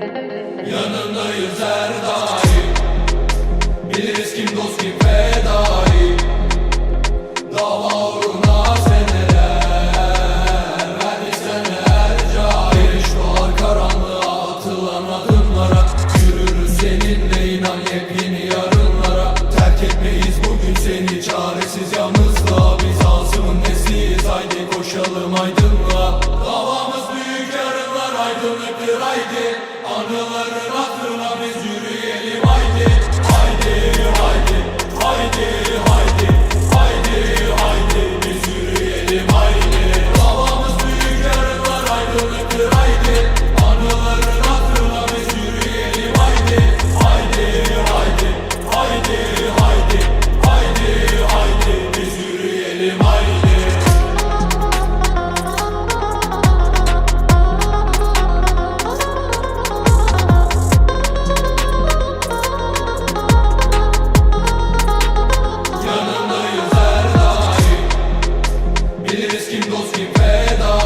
Yanındayız her daim Biliriz kim dost kim fedai. Dava uğruna seneler Verdik seneler cahil. Doğar karanlığa atılan adımlara Yürürüz seninle inan yepyeni yarınlara. Terk etmeyiz bugün seni çaresiz yalnızlığa. Biz Asım'ın nesliyiz haydi koşalım aydınlığa hatıra anıların hatırı. Cim dos que pedal